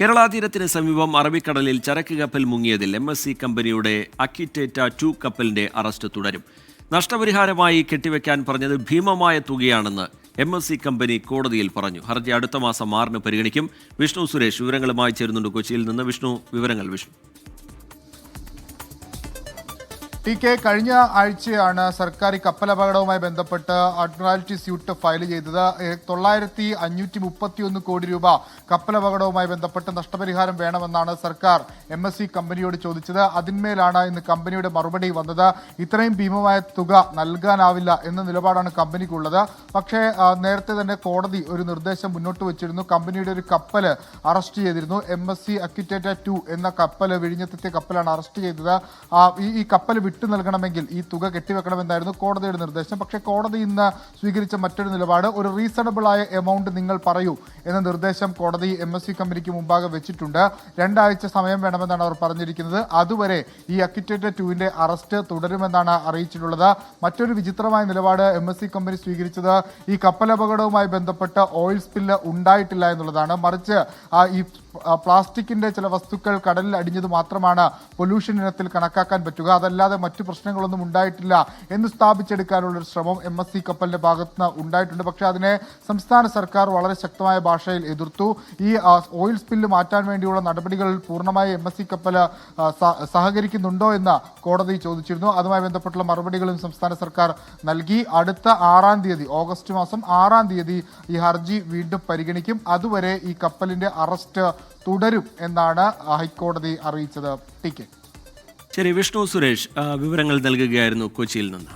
കേരള തീരത്തിന് സമീപം അറബിക്കടലിൽ ചരക്ക് കപ്പൽ മുങ്ങിയതിൽ എം എസ് സി കമ്പനിയുടെ അക്കിറ്റേറ്റ ടു കപ്പലിന്റെ അറസ്റ്റ് തുടരും. നഷ്ടപരിഹാരമായി കെട്ടിവെക്കാൻ പറഞ്ഞത് ഭീമമായ തുകയാണെന്ന് എം എസ് സി കമ്പനി കോടതിയിൽ പറഞ്ഞു. ഹർജി അടുത്ത മാസം ആറിന് പരിഗണിക്കും. വിഷ്ണു സുരേഷ് വിവരങ്ങളുമായി ചേരുന്നുണ്ട് കൊച്ചിയിൽ നിന്ന്. വിഷ്ണു വിവരങ്ങൾ വിഷ്ണു. ടി കെ കഴിഞ്ഞ ആഴ്ചയാണ് സർക്കാർ ഈ കപ്പലപകടവുമായി ബന്ധപ്പെട്ട് അഡ്മിറാലിറ്റി സ്യൂട്ട് ഫയൽ ചെയ്തത്. തൊള്ളായിരത്തി അഞ്ഞൂറ്റി മുപ്പത്തി ഒന്ന് കോടി രൂപ കപ്പലപകടവുമായി ബന്ധപ്പെട്ട് നഷ്ടപരിഹാരം വേണമെന്നാണ് സർക്കാർ എം എസ് സി കമ്പനിയോട് ചോദിച്ചത്. അതിന്മേലാണ് ഇന്ന് കമ്പനിയുടെ മറുപടി വന്നത്. ഇത്രയും ഭീമമായ തുക നൽകാനാവില്ല എന്ന നിലപാടാണ് കമ്പനിക്കുള്ളത്. പക്ഷേ നേരത്തെ തന്നെ കോടതി ഒരു നിർദ്ദേശം മുന്നോട്ട് വെച്ചിരുന്നു. കമ്പനിയുടെ ഒരു കപ്പൽ അറസ്റ്റ് ചെയ്തിരുന്നു. M S C Akiteta two എന്ന കപ്പൽ വിഴിഞ്ഞത്തെത്തിയ കപ്പലാണ് അറസ്റ്റ് ചെയ്തത്. ഈ കപ്പൽ വിട്ടു നൽകണമെങ്കിൽ ഈ തുക കെട്ടിവെക്കണമെന്നായിരുന്നു കോടതിയുടെ നിർദ്ദേശം. പക്ഷേ കോടതി ഇന്ന് സ്വീകരിച്ച മറ്റൊരു നിലപാട് ഒരു റീസണബിൾ ആയ എമൗണ്ട് നിങ്ങൾ പറയൂ എന്ന നിർദ്ദേശം കോടതി എം എസ് സി കമ്പനിക്ക് മുമ്പാകെ വെച്ചിട്ടുണ്ട്. രണ്ടാഴ്ച സമയം വേണമെന്നാണ് അവർ പറഞ്ഞിരിക്കുന്നത്. അതുവരെ ഈ അക്യുറ്റേറ്റ ടുവിന്റെ അറസ്റ്റ് തുടരുമെന്നാണ് അറിയിച്ചിട്ടുള്ളത്. മറ്റൊരു വിചിത്രമായ നിലപാട് എം എസ് സി കമ്പനി സ്വീകരിച്ചത് ഈ കപ്പലപകടവുമായി ബന്ധപ്പെട്ട് ഓയിൽ സ്പില്ല് ഉണ്ടായിട്ടില്ല എന്നുള്ളതാണ്. മറിച്ച് ഈ പ്ലാസ്റ്റിക്കിന്റെ ചില വസ്തുക്കൾ കടലിൽ അടിഞ്ഞത് മാത്രമാണ് പൊല്യൂഷൻ ഇനത്തിൽ കണക്കാക്കാൻ പറ്റുക. അതല്ലാതെ മറ്റു പ്രശ്നങ്ങളൊന്നും ഉണ്ടായിട്ടില്ല എന്ന് സ്ഥാപിച്ചെടുക്കാനുള്ള ഒരു ശ്രമം എം എസ് സി കപ്പലിന്റെ ഭാഗത്ത് നിന്ന് ഉണ്ടായിട്ടുണ്ട്. പക്ഷേ അതിനെ സംസ്ഥാന സർക്കാർ വളരെ ശക്തമായ ഭാഷയിൽ എതിർത്തു. ഈ ഓയിൽ സ്പില്ല് മാറ്റാൻ വേണ്ടിയുള്ള നടപടികൾ പൂർണമായി എം എസ് സി കപ്പൽ സഹകരിക്കുന്നുണ്ടോ എന്ന് കോടതി ചോദിച്ചിരുന്നു. അതുമായി ബന്ധപ്പെട്ടുള്ള മറുപടികളും സംസ്ഥാന സർക്കാർ നൽകി. അടുത്ത ആറാം തീയതി ഓഗസ്റ്റ് മാസം ആറാം തീയതി ഈ ഹർജി വീണ്ടും പരിഗണിക്കും. അതുവരെ ഈ കപ്പലിന്റെ അറസ്റ്റ് തുടരും എന്നാണ് ഹൈക്കോടതി അറിയിച്ചത്. T K. ശരി വിഷ്ണു സുരേഷ് വിവരങ്ങൾ നൽകുകയായിരുന്നു കൊച്ചിയിൽ നിന്ന്.